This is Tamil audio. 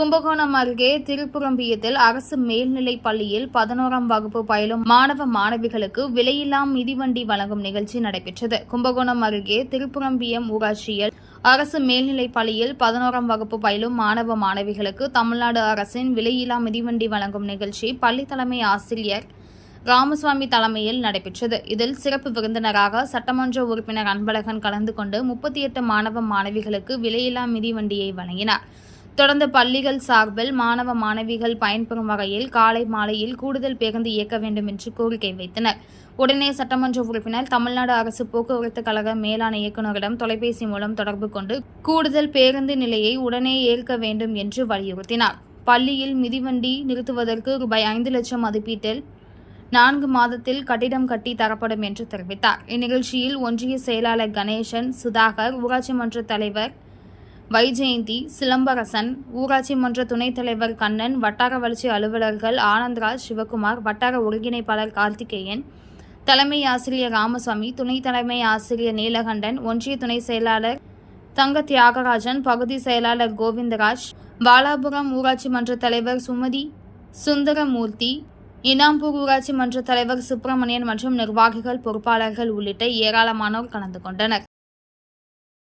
கும்பகோணம் அருகே திருப்புரம்பியத்தில் அரசு மேல்நிலைப் பள்ளியில் பதினோராம் வகுப்பு பயிலும் மாணவ மாணவிகளுக்கு விலையில்லா மிதிவண்டி வழங்கும் நிகழ்ச்சி நடைபெற்றது. கும்பகோணம் அருகே திருப்புரம்பியம் ஊராட்சியில் அரசு மேல்நிலைப் பள்ளியில் பதினோராம் வகுப்பு பயிலும் மாணவ மாணவிகளுக்கு தமிழ்நாடு அரசின் விலையில்லா மிதிவண்டி வழங்கும் நிகழ்ச்சி பள்ளி தலைமை ஆசிரியர் ராமசுவாமி தலைமையில் நடைபெற்றது. இதில் சிறப்பு விருந்தினராக சட்டமன்ற உறுப்பினர் அன்பழகன் கலந்து கொண்டு முப்பத்தி எட்டு மாணவ மாணவிகளுக்கு விலையில்லா மிதிவண்டியை வழங்கினார். தொடர்ந்து பள்ளிகள் சார்பில் மாணவ மாணவிகள் பயன்பெறும் வகையில் காலை மாலையில் கூடுதல் பேருந்து இயக்க வேண்டும் என்று கோரிக்கை வைத்தனர். உடனே சட்டமன்ற உறுப்பினர் தமிழ்நாடு அரசு போக்குவரத்து கழக மேலாண் இயக்குநரிடம் தொலைபேசி மூலம் தொடர்பு கொண்டு கூடுதல் பேருந்து நிலையை உடனே ஏற்க வேண்டும் என்று வலியுறுத்தினார். பள்ளியில் மிதிவண்டி நிறுத்துவதற்கு ரூபாய் ஐந்து லட்சம் மதிப்பீட்டில் நான்கு மாதத்தில் கட்டிடம் கட்டி தரப்படும் என்று தெரிவித்தார். இந்நிகழ்ச்சியில் ஒன்றிய செயலாளர் கணேசன் சுதாகர் ஊராட்சி மன்ற தலைவர் வைஜெயந்தி சிலம்பரசன் ஊராட்சி மன்ற துணைத் தலைவர் கண்ணன் வட்டார வளர்ச்சி அலுவலர்கள் ஆனந்த்ராஜ் சிவகுமார் வட்டார ஒருங்கிணைப்பாளர் கார்த்திகேயன் தலைமை ஆசிரியர் ராமசாமி துணை தலைமை ஆசிரியர் நீலகண்டன் ஒன்றிய துணை செயலாளர் தங்க தியாகராஜன் பகுதி செயலாளர் கோவிந்தராஜ் பாலாபுரம் ஊராட்சி மன்ற தலைவர் சுமதி சுந்தரமூர்த்தி இனாம்பூர் ஊராட்சி மன்ற தலைவர் சுப்பிரமணியன் மற்றும் நிர்வாகிகள் பொறுப்பாளர்கள் உள்ளிட்ட ஏராளமானோர் கலந்து கொண்டனர்.